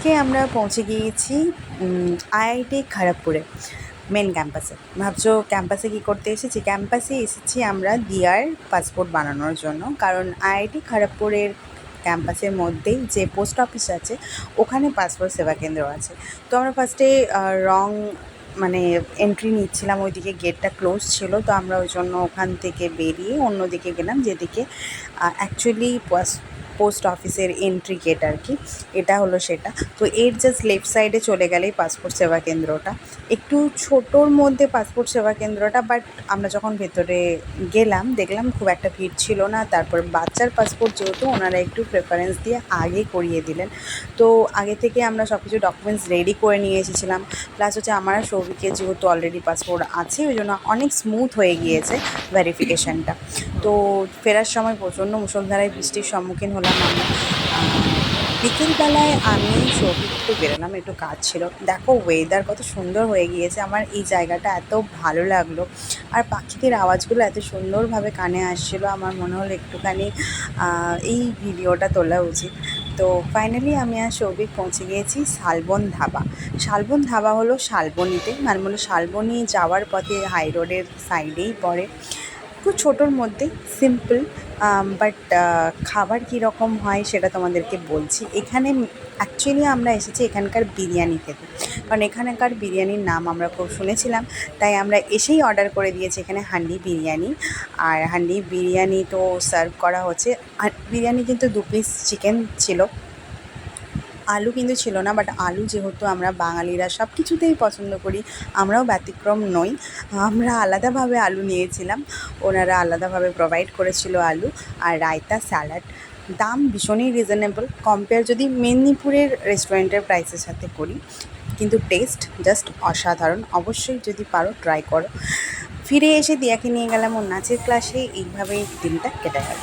আজকে আমরা পৌঁছে গিয়েছি আইআইটি খড়গপুরে মেন ক্যাম্পাসে ভাবছ ক্যাম্পাসে কী করতে এসেছি? ক্যাম্পাসে এসেছি আমরা দিয়ার পাসপোর্ট বানানোর জন্য, কারণ আইআইটি খড়গপুরের ক্যাম্পাসের মধ্যেই যে পোস্ট অফিস আছে, ওখানে পাসপোর্ট সেবা কেন্দ্র আছে। তো আমরা ফার্স্টে রং মানে এন্ট্রি নিচ্ছিলাম, ওইদিকে গেটটা ক্লোজ ছিল, তো আমরা ওই জন্য ওখান থেকে বেরিয়ে অন্যদিকে গেলাম, যেদিকে অ্যাকচুয়ালি পোস্ট অফিসের এন্ট্রি গেট আর কি এটা হলো সেটা। তো এর জাস্ট লেফট সাইডে চলে গেলেই পাসপোর্ট সেবা কেন্দ্রটা। একটু ছোটোর মধ্যে পাসপোর্ট সেবা কেন্দ্রটা বাট আমরা যখন ভেতরে গেলাম, দেখলাম খুব একটা ভিড় ছিল না। তারপর বাচ্চার পাসপোর্ট যেহেতু, ওনারা একটু প্রেফারেন্স দিয়ে আগে করিয়ে দিলেন। তো আগে থেকে আমরা সব কিছু ডকুমেন্টস রেডি করে নিয়ে এসেছিলাম। প্লাস হচ্ছে আমার সৌভিকের যেহেতু অলরেডি পাসপোর্ট আছে, ওই জন্য অনেক স্মুথ হয়ে গিয়েছে ভেরিফিকেশানটা তো ফেরার সময় প্রচণ্ড মুসলধারায় বৃষ্টির সম্মুখীন হলাম। আমরা বিকেলবেলায় আমি সৌভিক একটু বেরোলাম, একটু কাজ ছিল। দেখো ওয়েদার কত সুন্দর হয়ে গিয়েছে, আমার এই জায়গাটা এত ভালো লাগল। আর পাখিদের আওয়াজগুলো এত সুন্দরভাবে কানে আসছিল, আমার মনে হলো একটুখানি এই ভিডিওটা তোলা উচিত। তো ফাইনালি আমি আর সৌভিক পৌঁছে গিয়েছি শালবন ধাবা। শালবন ধাবা হলো শালবনিতে মানে হলো শালবনি যাওয়ার পথে হাই রোডের সাইডেই পড়ে। খুব ছোটোর মধ্যে সিম্পল বাট খাবার কীরকম হয় সেটা তোমাদেরকে বলছি। এখানে অ্যাকচুয়ালি আমরা এসেছি এখানকার বিরিয়ানি খেতে। কারণ এখানকার বিরিয়ানির নাম আমরা খুব শুনেছিলাম, তাই আমরা এসেই অর্ডার করে দিয়েছি এখানে হান্ডি বিরিয়ানি। আর হান্ডি বিরিয়ানি তো সার্ভ করা হচ্ছে। বিরিয়ানি কিন্তু দু পিস চিকেন ছিল। আলু কিন্তু ছিল না বাট আলু যেহেতু আমরা বাঙালিরা সব কিছুতেই পছন্দ করি, আমরাও ব্যতিক্রম নই। আমরা আলাদাভাবে আলু নিয়েছিলাম। ওনারা আলাদাভাবে প্রোভাইড করেছিল আলু আর রায়তা স্যালাড দাম ভীষণই রিজনেবল কম্পেয়ার যদি মেদিনীপুরের রেস্টুরেন্টের প্রাইসের সাথে করি, কিন্তু টেস্ট জাস্ট অসাধারণ। অবশ্যই যদি পারো ট্রাই করো। ফিরে এসে দিয়াকে নিয়ে গেলাম ওর নাচের ক্লাসে এইভাবেই দিনটা কেটে গেল।